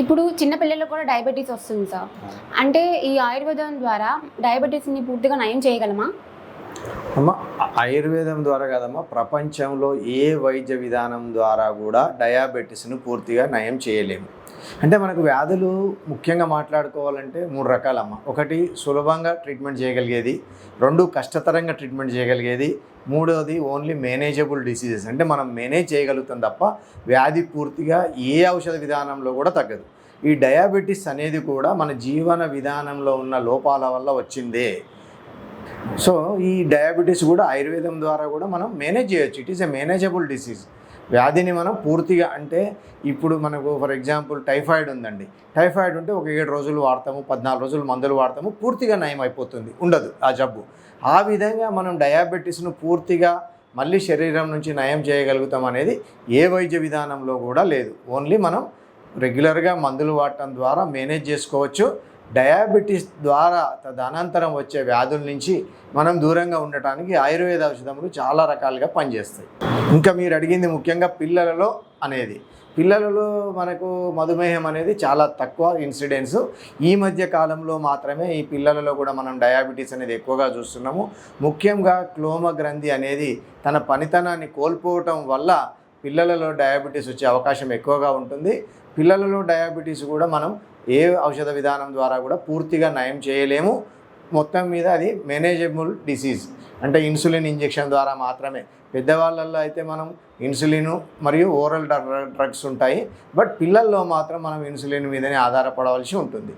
ఇప్పుడు చిన్నపిల్లలకు కూడా డయాబెటీస్ వస్తుంది సార్. అంటే ఈ ఆయుర్వేదం ద్వారా డయాబెటీస్ని పూర్తిగా నయం చేయగలమా? అమ్మ ఆయుర్వేదం ద్వారా కదమ్మా ప్రపంచంలో ఏ వైద్య విధానం ద్వారా కూడా డయాబెటీస్ను పూర్తిగా నయం చేయలేము. అంటే మనకు వ్యాధులు ముఖ్యంగా మాట్లాడుకోవాలంటే మూడు రకాలమ్మ. ఒకటి సులభంగా ట్రీట్మెంట్ చేయగలిగేది. రెండు కష్టతరంగా ట్రీట్మెంట్ చేయగలిగేది. మూడవది ఓన్లీ మేనేజబుల్ డిసీజెస్. అంటే మనం మేనేజ్ చేయగలుగుతాం తప్ప వ్యాధి పూర్తిగా ఏ ఔషధ విధానంలో కూడా తగ్గదు. ఈ డయాబెటీస్ అనేది కూడా మన జీవన విధానంలో ఉన్న లోపాల వల్ల వచ్చిందే. సో ఈ డయాబెటీస్ కూడా ఆయుర్వేదం ద్వారా కూడా మనం మేనేజ్ చేయొచ్చు. It is a manageable disease. వ్యాధిని మనం పూర్తిగా అంటే ఇప్పుడు మనకు ఫర్ ఎగ్జాంపుల్ టైఫాయిడ్ ఉందండి. టైఫాయిడ్ ఉంటే ఒక ఏడు రోజులు వాడతాము పద్నాలుగు రోజులు మందులు వాడతాము పూర్తిగా నయం అయిపోతుంది ఉండదు ఆ జబ్బు. ఆ విధంగా మనం డయాబెటీస్ను పూర్తిగా మళ్ళీ శరీరం నుంచి నయం చేయగలుగుతాం అనేది ఏ వైద్య విధానంలో కూడా లేదు. ఓన్లీ మనం రెగ్యులర్గా మందులు వాడటం ద్వారా మేనేజ్ చేసుకోవచ్చు. డయాబెటీస్ ద్వారా తదనంతరం వచ్చే వ్యాధుల నుంచి మనం దూరంగా ఉండటానికి ఆయుర్వేద ఔషధములు చాలా రకాలుగా పనిచేస్తాయి. ఇంకా మీరు అడిగింది ముఖ్యంగా పిల్లలలో అనేది. పిల్లలలో మనకు మధుమేహం అనేది చాలా తక్కువ ఇన్సిడెన్స్ ఈ మధ్య కాలంలో మాత్రమే ఈ పిల్లలలో కూడా మనం డయాబెటీస్ అనేది ఎక్కువగా చూస్తున్నాము. ముఖ్యంగా క్లోమ గ్రంథి అనేది తన పనితనాన్ని కోల్పోవటం వల్ల పిల్లలలో డయాబెటీస్ వచ్చే అవకాశం ఎక్కువగా ఉంటుంది. పిల్లలలో డయాబెటీస్ కూడా మనం ఏ ఔషధ విధానం ద్వారా కూడా పూర్తిగా నయం చేయలేము. మొత్తం మీద అది మేనేజబుల్ డిసీజ్. అంటే ఇన్సులిన్ ఇంజెక్షన్ ద్వారా మాత్రమే. పెద్దవాళ్ళల్లో అయితే మనం ఇన్సులిన్ మరియు ఓరల్ డ్రగ్స్ ఉంటాయి. బట్ పిల్లల్లో మాత్రం మనం ఇన్సులిన్ మీదనే ఆధారపడవలసి ఉంటుంది.